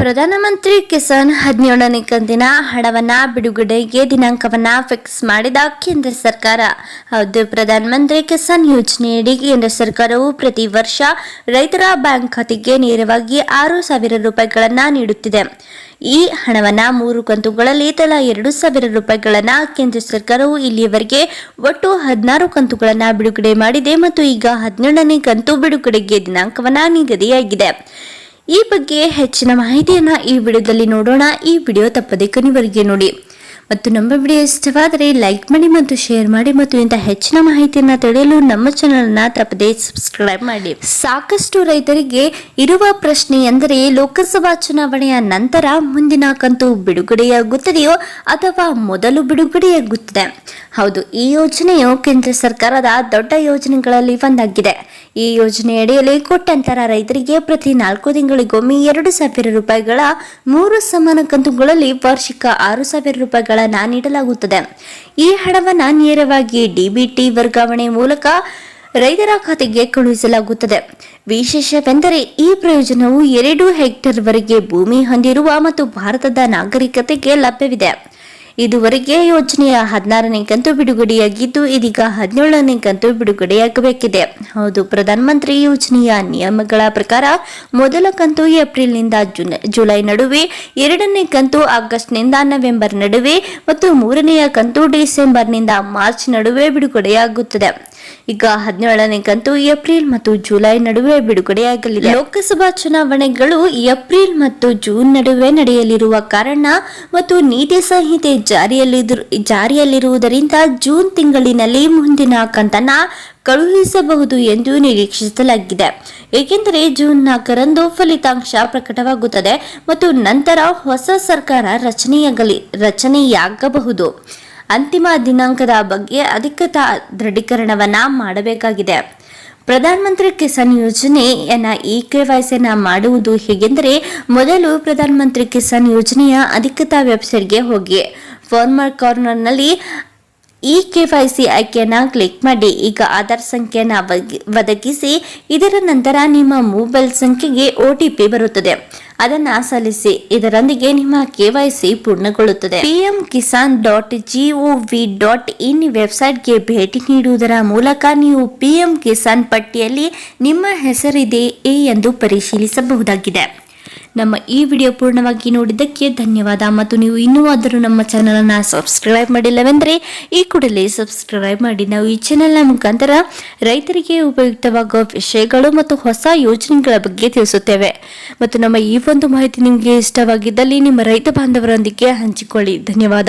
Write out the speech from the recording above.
ಪ್ರಧಾನಮಂತ್ರಿ ಕಿಸಾನ್ ಹದಿನೇಳನೇ ಕಂತಿನ ಹಣವನ್ನ ಬಿಡುಗಡೆಗೆ ದಿನಾಂಕವನ್ನು ಫಿಕ್ಸ್ ಮಾಡಿದ ಕೇಂದ್ರ ಸರ್ಕಾರ. ಹೌದು ಪ್ರಧಾನಮಂತ್ರಿ ಕಿಸಾನ್ ಯೋಜನೆಯಡಿ ಕೇಂದ್ರ ಸರ್ಕಾರವು ಪ್ರತಿ ವರ್ಷ ರೈತರ ಬ್ಯಾಂಕ್ ಖಾತೆಗೆ ನೇರವಾಗಿ ಆರು ಸಾವಿರ ರೂಪಾಯಿಗಳನ್ನು ನೀಡುತ್ತಿದೆ. ಈ ಹಣವನ್ನ ಮೂರು ಕಂತುಗಳಲ್ಲಿ ತಲಾ ಎರಡು ಸಾವಿರ ರೂಪಾಯಿಗಳನ್ನು ಕೇಂದ್ರ ಸರ್ಕಾರವು ಇಲ್ಲಿಯವರೆಗೆ ಒಟ್ಟು ಹದಿನಾರು ಕಂತುಗಳನ್ನು ಬಿಡುಗಡೆ ಮಾಡಿದೆ ಮತ್ತು ಈಗ ಹದಿನೇಳನೇ ಕಂತು ಬಿಡುಗಡೆಗೆ ದಿನಾಂಕವನ್ನು ನಿಗದಿಯಾಗಿದೆ. ಈ ಬಗ್ಗೆ ಹೆಚ್ಚಿನ ಮಾಹಿತಿಯನ್ನು ಈ ವಿಡಿಯೋದಲ್ಲಿ ನೋಡೋಣ. ಈ ವಿಡಿಯೋ ತಪ್ಪದೆ ಕೊನೆವರೆಗೆ ನೋಡಿ. ಮತ್ತು ನಮ್ಮ ವಿಡಿಯೋ ಇಷ್ಟವಾದರೆ ಲೈಕ್ ಮಾಡಿ ಮತ್ತು ಶೇರ್ ಮಾಡಿ ಮತ್ತು ಇಂಥ ಹೆಚ್ಚಿನ ಮಾಹಿತಿಯನ್ನು ತಿಳಿಯಲು ನಮ್ಮ ಚಾನಲ್ನ ತಪ್ಪದೆ ಸಬ್ಸ್ಕ್ರೈಬ್ ಮಾಡಿ. ಸಾಕಷ್ಟು ರೈತರಿಗೆ ಇರುವ ಪ್ರಶ್ನೆ ಎಂದರೆ ಲೋಕಸಭಾ ಚುನಾವಣೆಯ ನಂತರ ಮುಂದಿನ ಕಂತು ಬಿಡುಗಡೆಯಾಗುತ್ತದೆಯೋ ಅಥವಾ ಮೊದಲು ಬಿಡುಗಡೆಯಾಗುತ್ತದೆ? ಹೌದು, ಈ ಯೋಜನೆಯು ಕೇಂದ್ರ ಸರ್ಕಾರದ ದೊಡ್ಡ ಯೋಜನೆಗಳಲ್ಲಿ ಒಂದಾಗಿದೆ. ಈ ಯೋಜನೆಯಡಿಯಲ್ಲಿ ಕೋಟ್ಯಂತರ ರೈತರಿಗೆ ಪ್ರತಿ ನಾಲ್ಕು ತಿಂಗಳಿಗೊಮ್ಮೆ ಎರಡು ಸಾವಿರ ರೂಪಾಯಿಗಳ ಮೂರು ಸಮಾನ ಕಂತುಗಳಲ್ಲಿ ವಾರ್ಷಿಕ ಆರು ಸಾವಿರ ರೂಪಾಯಿಗಳನ್ನ ನೀಡಲಾಗುತ್ತದೆ. ಈ ಹಣವನ್ನು ನೇರವಾಗಿ ಡಿಬಿಟಿ ವರ್ಗಾವಣೆ ಮೂಲಕ ರೈತರ ಖಾತೆಗೆ ಕಳುಹಿಸಲಾಗುತ್ತದೆ. ವಿಶೇಷವೆಂದರೆ ಈ ಪ್ರಯೋಜನವು ಎರಡು ಹೆಕ್ಟೇರ್ವರೆಗೆ ಭೂಮಿ ಹೊಂದಿರುವ ಮತ್ತು ಭಾರತದ ನಾಗರಿಕತೆಗೆ ಲಭ್ಯವಿದೆ. ಇದುವರೆಗೆ ಯೋಜನೆಯ ಹದಿನಾರನೇ ಕಂತು ಬಿಡುಗಡೆಯಾಗಿದ್ದು, ಇದೀಗ ಹದಿನೇಳನೇ ಕಂತು ಬಿಡುಗಡೆಯಾಗಬೇಕಿದೆ. ಹೌದು, ಪ್ರಧಾನಮಂತ್ರಿ ಯೋಜನೆಯ ನಿಯಮಗಳ ಪ್ರಕಾರ ಮೊದಲ ಕಂತು ಏಪ್ರಿಲ್ನಿಂದ ಜುನ್, ಜುಲೈ ನಡುವೆ, ಎರಡನೇ ಕಂತು ಆಗಸ್ಟ್ನಿಂದ ನವೆಂಬರ್ ನಡುವೆ ಮತ್ತು ಮೂರನೆಯ ಕಂತು ಡಿಸೆಂಬರ್ನಿಂದ ಮಾರ್ಚ್ ನಡುವೆ ಬಿಡುಗಡೆಯಾಗುತ್ತದೆ. ಈಗ ಹದಿನೇಳನೇ ಕಂತು ಏಪ್ರಿಲ್ ಮತ್ತು ಜುಲೈ ನಡುವೆ ಬಿಡುಗಡೆಯಾಗಲಿದೆ. ಲೋಕಸಭಾ ಚುನಾವಣೆಗಳು ಏಪ್ರಿಲ್ ಮತ್ತು ಜೂನ್ ನಡುವೆ ನಡೆಯಲಿರುವ ಕಾರಣ ಮತ್ತು ನೀತಿ ಸಂಹಿತೆ ಜಾರಿಯಲ್ಲಿ ಜಾರಿಯಲ್ಲಿರುವುದರಿಂದ ಜೂನ್ ತಿಂಗಳಿನಲ್ಲಿ ಮುಂದಿನ ಕಂತನ್ನ ಕಳುಹಿಸಬಹುದು ಎಂದು ನಿರೀಕ್ಷಿಸಲಾಗಿದೆ. ಏಕೆಂದರೆ ಜೂನ್ ನಾಲ್ಕರಂದು ಫಲಿತಾಂಶ ಪ್ರಕಟವಾಗುತ್ತದೆ ಮತ್ತು ನಂತರ ಹೊಸ ಸರ್ಕಾರ ರಚನೆಯಾಗಲಿ, ರಚನೆಯಾಗಬಹುದು. ಅಂತಿಮ ದಿನಾಂಕದ ಬಗ್ಗೆ ಅಧಿಕೃತ ದೃಢೀಕರಣವನ್ನ ಮಾಡಬೇಕಾಗಿದೆ. ಪ್ರಧಾನಮಂತ್ರಿ ಕಿಸಾನ್ ಯೋಜನೆಯನ್ನು ಇ ಕೆ ಕೆವೈಸಿಯನ್ನ ಮಾಡುವುದು ಹೇಗೆಂದರೆ, ಮೊದಲು ಪ್ರಧಾನಮಂತ್ರಿ ಕಿಸಾನ್ ಯೋಜನೆಯ ಅಧಿಕೃತ ವೆಬ್ಸೈಟ್ಗೆ ಹೋಗಿ. ಫಾರ್ಮರ್ ಕಾರ್ನರ್ನಲ್ಲಿ ಇ ಸಿ ಆಯ್ಕೆನ ಕ್ಲಿಕ್ ಮಾಡಿ. ಈಗ ಆಧಾರ್ ಸಂಖ್ಯೆಯನ್ನು ಒದಗಿ- ಒದಗಿಸಿ, ಇದರ ನಂತರ ನಿಮ್ಮ ಮೊಬೈಲ್ ಸಂಖ್ಯೆಗೆ ಒ ಟಿ ಪಿ ಬರುತ್ತದೆ. ಅದನ್ನ ಸಲ್ಲಿಸಿ, ಇದರೊಂದಿಗೆ ನಿಮ್ಮ ಕೆ ವೈ ಸಿ ಪೂರ್ಣಗೊಳ್ಳುತ್ತದೆ. PM Kisan dot G O V dot in ವೆಬ್ಸೈಟ್ಗೆ ಭೇಟಿ ನೀಡುವುದರ ಮೂಲಕ ನೀವು ಪಿಎಂ ಕಿಸಾನ್ ಪಟ್ಟಿಯಲ್ಲಿ ನಿಮ್ಮ ಹೆಸರಿದೆಯೇ ಎಂದು ಪರಿಶೀಲಿಸಬಹುದಾಗಿದೆ. ನಮ್ಮ ಈ ವಿಡಿಯೋ ಪೂರ್ಣವಾಗಿ ನೋಡಿದ್ದಕ್ಕೆ ಧನ್ಯವಾದ. ಮತ್ತು ನೀವು ಇನ್ನೂ ಆದರೂ ನಮ್ಮ ಚಾನಲನ್ನು ಸಬ್ಸ್ಕ್ರೈಬ್ ಮಾಡಿಲ್ಲವೆಂದರೆ, ಈ ಕೂಡಲೇ ಸಬ್ಸ್ಕ್ರೈಬ್ ಮಾಡಿ. ನಾವು ಈ ಚಾನೆಲ್ನ ಮುಖಾಂತರ ರೈತರಿಗೆ ಉಪಯುಕ್ತವಾಗುವ ವಿಷಯಗಳು ಮತ್ತು ಹೊಸ ಯೋಜನೆಗಳ ಬಗ್ಗೆ ತಿಳಿಸುತ್ತೇವೆ. ಮತ್ತು ನಮ್ಮ ಈ ಒಂದು ಮಾಹಿತಿ ನಿಮಗೆ ಇಷ್ಟವಾಗಿದ್ದಲ್ಲಿ ನಿಮ್ಮ ರೈತ ಬಾಂಧವರೊಂದಿಗೆ ಹಂಚಿಕೊಳ್ಳಿ. ಧನ್ಯವಾದ.